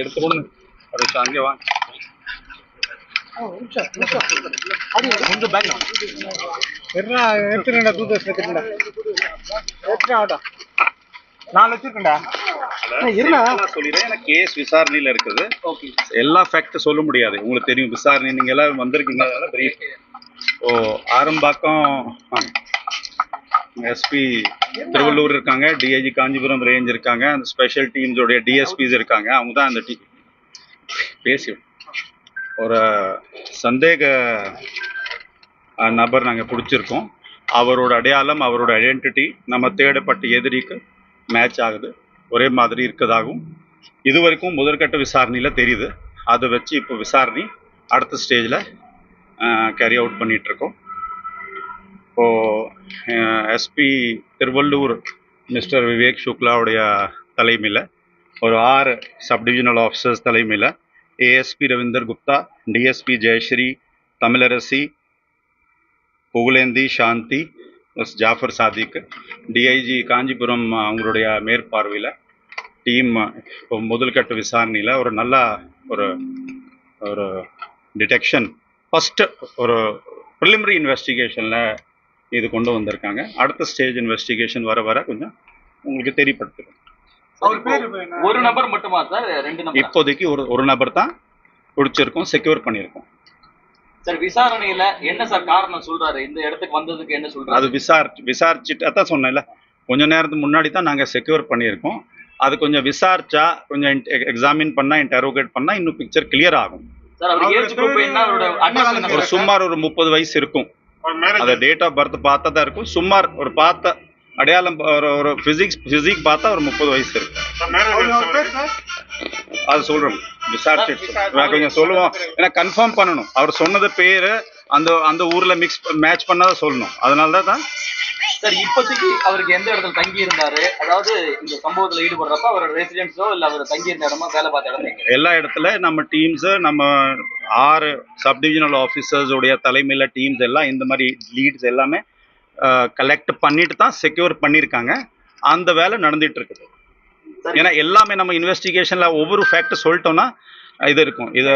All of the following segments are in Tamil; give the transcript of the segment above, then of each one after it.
எடுத்துக்கொண்டு ஒரு நிமிஷம் அங்கே வா. கொஞ்சம் பேக் என்ன எடுத்துருண்டா டூ தௌசண்ட் எடுத்துருண்டா எடுத்துட்டு ஆட்டா நான். சொல்லிடுறேன்? எனக்கு கேஸ் விசாரணையில இருக்குது. எல்லா ஃபேக்ட் சொல்ல முடியாது. உங்களுக்கு தெரியும். விசாரணை நீங்க எல்லாம் வந்திருக்கீங்க. Brief. ஓ ஆரம்பாக்கம் எஸ்பி திருவள்ளூர் இருக்காங்க டிஐஜி காஞ்சிபுரம் ரேஞ்ச் இருக்காங்க அந்த ஸ்பெஷல் டீம்ஸோடைய டிஎஸ்பிஸ் இருக்காங்க அவங்க தான் அந்த டீ பேசி ஒரு சந்தேக நபர் நாங்கள் பிடிச்சிருக்கோம். அவரோட அடையாளம் அவரோட ஐடென்டிட்டி நம்ம தேடப்பட்ட எதிரிக்கு மேட்ச் ஆகுது. ஒரே மாதிரி இருக்கதாகவும் இது வரைக்கும் முதற்கட்ட விசாரணையில் தெரியுது. அதை வச்சு இப்போ விசாரணை அடுத்த ஸ்டேஜில் கேரி அவுட் பண்ணிகிட்ருக்கோம் இப்போது இப்போ எஸ்பி திருவள்ளூர் மிஸ்டர் விவேக் சுக்லாவுடைய தலைமையில் ஒரு ஆறு சப்டிவிஷனல் ஆஃபீஸர்ஸ் தலைமையில் ASP Ravinder Gupta DSP Jayashree Tamilarasi Pugazhendhi Shanthi S Jafar Sadiq DIG Kanchipuram அவங்களுடைய மேற்பார்வையில் டீம் இப்போ முதல்கட்ட விசாரணையில் ஒரு நல்ல ஒரு ஒரு டிடெக்ஷன் ஃபஸ்ட்டு ஒரு ப்ரிலிமினரி இன்வெஸ்டிகேஷனில் இது கொண்டு வந்திருக்காங்க. அடுத்த ஸ்டேஜ் இன்வெஸ்டிகேஷன் வர வர கொஞ்சம் உங்களுக்கு தெரியப்படுத்துகிறோம் அவர் பேரு என்ன? ஒரு நபர் மட்டுமா சார்? ரெண்டு நபர்? இப்போதைக்கு ஒரு ஒரு நபர் தான் பிடிச்சிருக்கோம் செக்யூர் பண்ணியிருக்கோம். சார் விசாரணையில என்ன சார் காரணம் சொல்றாரு? இந்த இடத்துக்கு வந்ததுக்கு என்ன அது சொல்றாரு விசாரி விசாரிச்சுட்டு அதான் சொன்னேன்ல கொஞ்ச நேரத்துக்கு முன்னாடி தான் நாங்கள் செக்யூர் பண்ணியிருக்கோம். அது கொஞ்சம் விசாரிச்சா கொஞ்சம் எக்ஸாமின் பண்ணா இன்டரோகேட் பண்ணா இன்னும் பிக்சர் கிளியர் ஆகும். சார் அவர் ஏஜ் குரூப் என்ன? அவரோட அட்ரஸ் என்ன ஒரு சுமார் ஒரு முப்பது வயசு இருக்கும். அந்த டேட் ஆஃப் பர்த் பார்த்தா தான் இருக்கும். சுமார் ஒரு பார்த்த அடையாளம் ஒரு ஒரு பிசிக்ஸ் பிசிக் பார்த்தா ஒரு முப்பது வயசு சார்? அது சொல்றோம். நான் கொஞ்சம் சொல்லுவோம். ஏன்னா கன்ஃபார்ம் பண்ணணும். அவர் சொன்னது பேரு அந்த அந்த ஊர்ல மிக்ஸ் மேட்ச் பண்ணாத சொல்லணும். அதனால தான் சார் இப்போதைக்கு அவருக்கு எந்த இடத்துல தங்கி இருந்தாரு அதாவது இந்த சம்பவத்துல ஈடுபடுறப்ப அவரோட ரெசிடென்ஸோ இல்ல அவர் தங்கி இருந்த இடமோ வேலை பார்த்த இடம்? எல்லா இடத்துல நம்ம டீம்ஸ் நம்ம ஆறு சப்டிவிஷனல் ஆஃபீஸர்ஸ் உடைய தலைமையில டீம்ஸ் எல்லாம் இந்த மாதிரி லீட்ஸ் எல்லாமே கலெக்ட் பண்ணிட்டு தான் செக்யூர் பண்ணியிருக்காங்க. அந்த வேலை நடந்துட்டு இருக்குது. ஏன்னா எல்லாமே நம்ம இன்வெஸ்டிகேஷன்ல ஒவ்வொரு ஃபேக்ட் சொல்லிட்டோம்னா இது இருக்கும். இது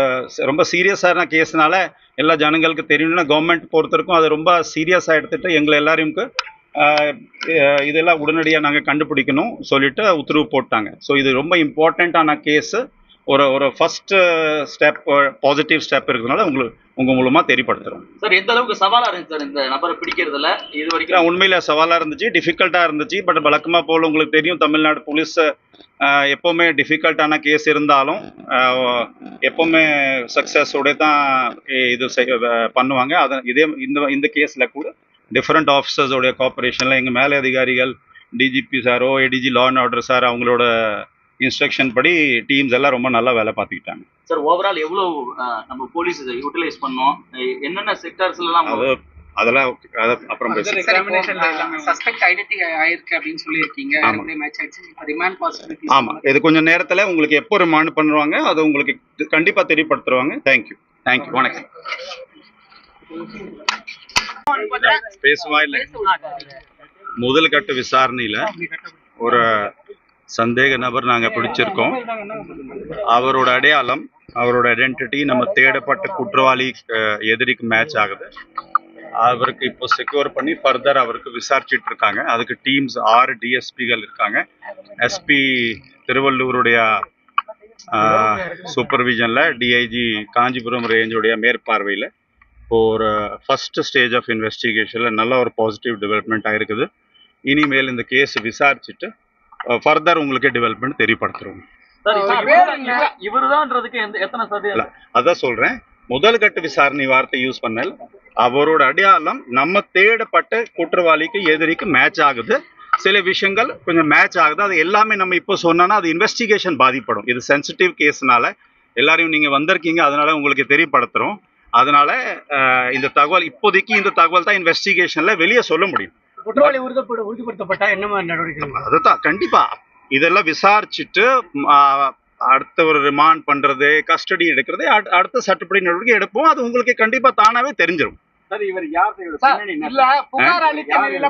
ரொம்ப சீரியஸான கேஸ்னால எல்லா ஜனங்களுக்கு தெரியணும்னா கவர்மெண்ட் பொறுத்தவரைக்கும் அது ரொம்ப சீரியஸாக எடுத்துட்டு எங்களை எல்லாரையும் இதெல்லாம் உடனடியாக நாங்கள் கண்டுபிடிக்கணும் சொல்லிட்டு உத்தரவு போட்டாங்க. ஸோ இது ரொம்ப இம்பார்ட்டண்ட்டான கேஸு ஒரு ஒரு ஃபர்ஸ்ட் ஸ்டெப் பாசிட்டிவ் ஸ்டெப் இருக்கிறதுனால உங்களுக்கு உங்க மூலமா தெரியப்படுத்துறோம். சார் எந்த அளவுக்கு சவாலா இருந்துச்சு சார் இந்த நபரை பிடிக்கிறதுல? இது வரைக்கும் உண்மையில சவாலா இருந்துச்சு டிஃபிகல்ட்டா இருந்துச்சு பட் வழக்கமா போல உங்களுக்கு தெரியும் தமிழ்நாடு போலீஸ் எப்பவுமே டிஃபிகல்ட்டான கேஸ் இருந்தாலும் எப்பவுமே சக்சஸோட தான் இது செய்- பண்ணுவாங்க. அதை இதே இந்த இந்த கேஸ்ல கூட டிஃப்ரெண்ட் ஆஃபீஸர்ஸோடைய கோஆபரேஷன்ல எங்க மேலே அதிகாரிகள் DGP sorrow ADG law and order sir அவங்களோட இன்ஸ்ட்ரக்ஷன் படி டீம்ஸ் எல்லாம் ரொம்ப நல்லா வேலை பார்த்துக்கிட்டாங்க. சார் ஓவரால் எவ்வளவு அஹ், நம்ம போலீஸ் யூட்டிலைஸ் பண்ணோம்? என்னென்ன செக்டர்ஸ்ல எல்லாம் அது அதெல்லாம் அதை அப்புறம் பேசுறேன் சஸ்பெக்ட் ஐடென்டி ஆயிருக்கு அப்படின்னு சொல்லியிருக்கீங்க. ஆமா. இது கொஞ்சம் நேரத்துல உங்களுக்கு எப்போ ரிமாண்ட் பண்ணுவாங்க அது உங்களுக்கு கண்டிப்பா தெரியப்படுத்துவாங்க. தேங்க்யூ தேங்க்யூ வணக்கம். பேசுவா இல்ல. முதல் கட்ட விசாரணையில ஒரு சந்தேக நபர் நாங்க பிடிச்சிருக்கோம். அவரோட அடையாளம் அவரோட ஐடென்டிட்டி நம்ம தேடப்பட்ட குற்றவாளி எதிரிக்கு மேட்ச் ஆகுது. அவருக்கு இப்போ செக்யூர் பண்ணி ஃபர்தர் அவருக்கு விசாரிச்சிட்டு இருக்காங்க. அதுக்கு டீம்ஸ் ஆறு டிஎஸ்பிகள் இருக்காங்க. எஸ்பி திருவள்ளூருடைய சூப்பர்விஷனில் டிஐஜி காஞ்சிபுரம் ரேஞ்சுடைய மேற்பார்வையில் ஒரு ஃபர்ஸ்ட் ஸ்டேஜ் ஆஃப் இன்வெஸ்டிகேஷனில் நல்ல ஒரு பாசிட்டிவ் டெவலப்மெண்ட் ஆயிருக்குது. இனிமேல் இந்த கேஸ் விசாரிச்சுட்டு ஃபர்தர் உங்களுக்கு டெவலப்மெண்ட் தெரியப்படுத்துறோம். அதான் சொல்றேன். முதல் கட்ட விசாரணை வார்த்தை யூஸ் பண்ணல. அவரோட அடையாளம் நம்ம தேடப்பட்ட குற்றவாளிக்கு எதிரிக்கு மேட்ச் ஆகுது. சில விஷயங்கள் கொஞ்சம் மேட்ச் ஆகுது. அது எல்லாமே நம்ம இப்போ சொன்னோம்னா அது இன்வெஸ்டிகேஷன் பாதிப்படும். இது சென்சிட்டிவ் கேஸ்னால எல்லாரையும் நீங்க வந்திருக்கீங்க அதனால உங்களுக்கு தெரியப்படுத்துறோம். அதனால இந்த தகவல் இப்போதைக்கு இந்த தகவல் தான் இன்வெஸ்டிகேஷன்ல வெளியே சொல்ல முடியும். குற்றவாளி உறுதிப்படுத்தப்பட்டா என்ன மாதிரி நடவடிக்கை அதுதான் கண்டிப்பா. இதெல்லாம் விசாரிச்சுட்டு அடுத்த ஒரு ரிமாண்ட் பண்றது கஸ்டடி எடுக்கிறது அடு- அடுத்த சட்டப்படி நடவடிக்கை எடுப்போம். அது உங்களுக்கு கண்டிப்பா தானாவே தெரிஞ்சிடும் சார் இவர் யார் இல்ல புகார்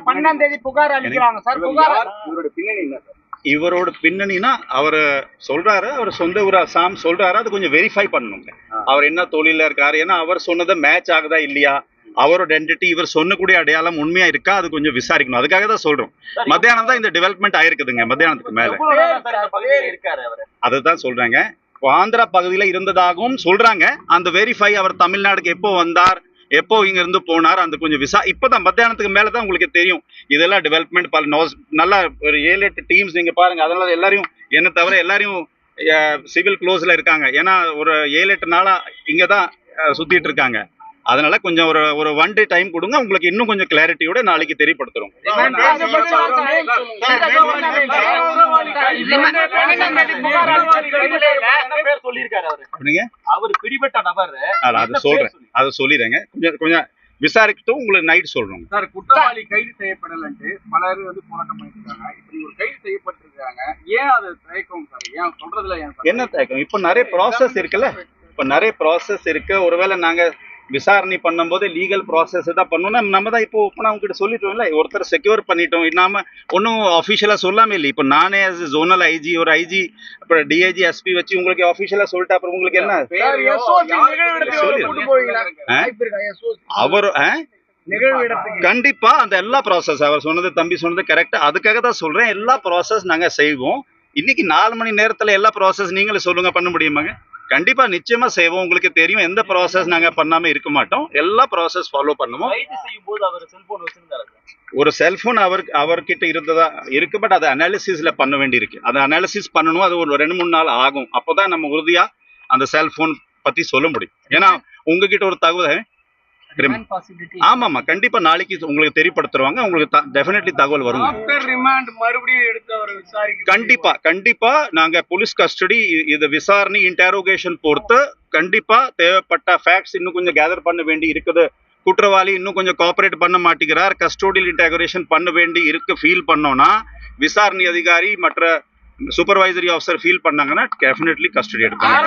பன்னெண்டாம் தேதி புகார் அளிக்கிறாங்க சார் புகார் பின்னணி என்ன இவரோட பின்னணினா அவர் சொல்றாரு அவர் சொந்த ஊர் அசாம் சொல்றாரு அது கொஞ்சம் வெரிஃபை பண்ணணுங்க. அவர் என்ன தொழில இருக்காரு ஏன்னா அவர் சொன்னது மேட்ச் ஆகுதா இல்லையா? அவரோட ஐடென்டிட்டி இவர் சொன்னக்கூடிய அடையாளம் உண்மையா இருக்கா அது கொஞ்சம் விசாரிக்கணும். அதுக்காக தான் சொல்றோம். மத்தியானம் தான் இந்த டெவலப்மெண்ட் ஆயிருக்குதுங்க மத்தியானத்துக்கு மேல. அதுதான் சொல்றாங்க. ஆந்திரா பகுதியில இருந்ததாகவும் சொல்றாங்க. அந்த வெரிஃபை அவர் தமிழ்நாடுக்கு எப்போ வந்தார் எப்போ இங்க இருந்து போனார் அந்த கொஞ்சம் விசா இப்பதான் மத்தியானத்துக்கு மேல தான் உங்களுக்கு தெரியும் இதெல்லாம் டெவலப்மெண்ட் பல நோஸ் நல்லா ஒரு ஏழு எட்டு டீம்ஸ் நீங்க பாருங்க அதனால எல்லாரையும் என்ன தவிர எல்லாரையும் சிவில் க்ளோஸ்ல இருக்காங்க ஏன்னா ஒரு ஏழு எட்டு நாளா இங்க தான் சுத்திட்டு இருக்காங்க அதனால கொஞ்சம் ஒரு ஒரு ஒன் டே டைம் கொடுங்க உங்களுக்கு இன்னும் கொஞ்சம் கிளாரிட்டியோட நாளைக்கு தெரியப்படுத்துறோம் அவரு பிடிபட்ட நபர் அது சொல்றேன் அதை சொல்லிடுறேங்க. கொஞ்சம் கொஞ்சம் விசாரிக்கட்டும் உங்களுக்கு நைட் சொல்றோம் சார் குற்றவாளி கைது செய்யப்படலன்ட்டு பலர் வந்து போராட்டம் பண்ணிட்டு இருக்காங்க இப்படி ஒரு கைது செய்யப்பட்டிருக்காங்க. ஏன் அது தயக்கம் சார்? ஏன் சொல்றதுல என்ன தயக்கம்? இப்போ நிறைய ப்ராசஸ் இருக்குல்ல? இப்போ நிறைய ப்ராசஸ் இருக்கு. ஒருவேளை நாங்க விசாரணை பண்ணும்போது லீகல் ப்ராசஸ் தான் பண்ணோம்னா நம்ம தான் இப்போ ஓப்பனாக அவங்க கிட்ட சொல்லிட்டோம்ல ஒருத்தர் செக்யூர் பண்ணிட்டோம். இல்லாம ஒன்றும் அஃபிஷியலாக சொல்லாம இல்லை. இப்போ நானே ஜோனல் ஐஜி ஒரு ஐஜி அப்புறம் டிஐஜி எஸ்பி வச்சு உங்களுக்கு அஃபிஷியலாக சொல்லிட்டு அப்புறம் உங்களுக்கு என்ன? அவர் கண்டிப்பா அந்த எல்லா ப்ராசஸ் அவர் சொன்னது தம்பி சொன்னது கரெக்டா அதுக்காக தான் சொல்றேன். எல்லா ப்ராசஸ் நாங்க செய்வோம். இன்னைக்கு நாலு மணி நேரத்துல எல்லா ப்ராசஸ் நீங்களே சொல்லுங்க பண்ண முடியுமாங்க? கண்டிப்பா நிச்சயமா செய்வோம். உங்களுக்கு தெரியும் எந்த ப்ராசஸ் நாங்க பண்ணாம இருக்க மாட்டோம். எல்லா ப்ராசஸ் ஃபாலோ பண்ணுவோம். ஒரு செல்போன் அவர் அவர்கிட்ட இருந்ததா இருக்கு பட் அதை அனாலிசிஸ்ல பண்ண வேண்டியிருக்கு. அதை அனாலிசிஸ் பண்ணணும் அது ஒரு ரெண்டு மூணு நாள் ஆகும். அப்போதான் நம்ம உறுதியா அந்த செல்போன் பத்தி சொல்ல முடியும். ஏன்னா உங்ககிட்ட ஒரு தகவல் ஆமாமா கண்டிப்பா நாளைக்கு உங்களுக்கு தெரியப்படுத்துருவாங்க உங்களுக்கு டெஃபினெட்லி தகவல் வரும் ஆஃப்டர் ரிமாண்ட் மறுபடியும் எடுத்து அவரை விசாரிக்க கண்டிப்பா கண்டிப்பா நாங்க போலீஸ் கஸ்டடி இது விசாரணை இன்டரோகேஷன் பொறுத்து கண்டிப்பா தேவைப்பட்ட ஃபேக்ட்ஸ் இன்னும் கொஞ்சம் கேதர் பண்ண வேண்டி இருக்குது குற்றவாளி இன்னும் கொஞ்சம் கோஆபரேட் பண்ண மாட்டேங்கிறார் கஸ்டோடியல் இன்டகிரேஷன் பண்ண வேண்டி இருக்கு ஃபீல் பண்ணோம்னா விசாரணை அதிகாரி மற்ற சூப்பர்வைசரி ஆஃபீஸர் ஃபீல் பண்ணாங்கன்னா டெஃபினெட்லி கஸ்டடி எடுப்பாங்க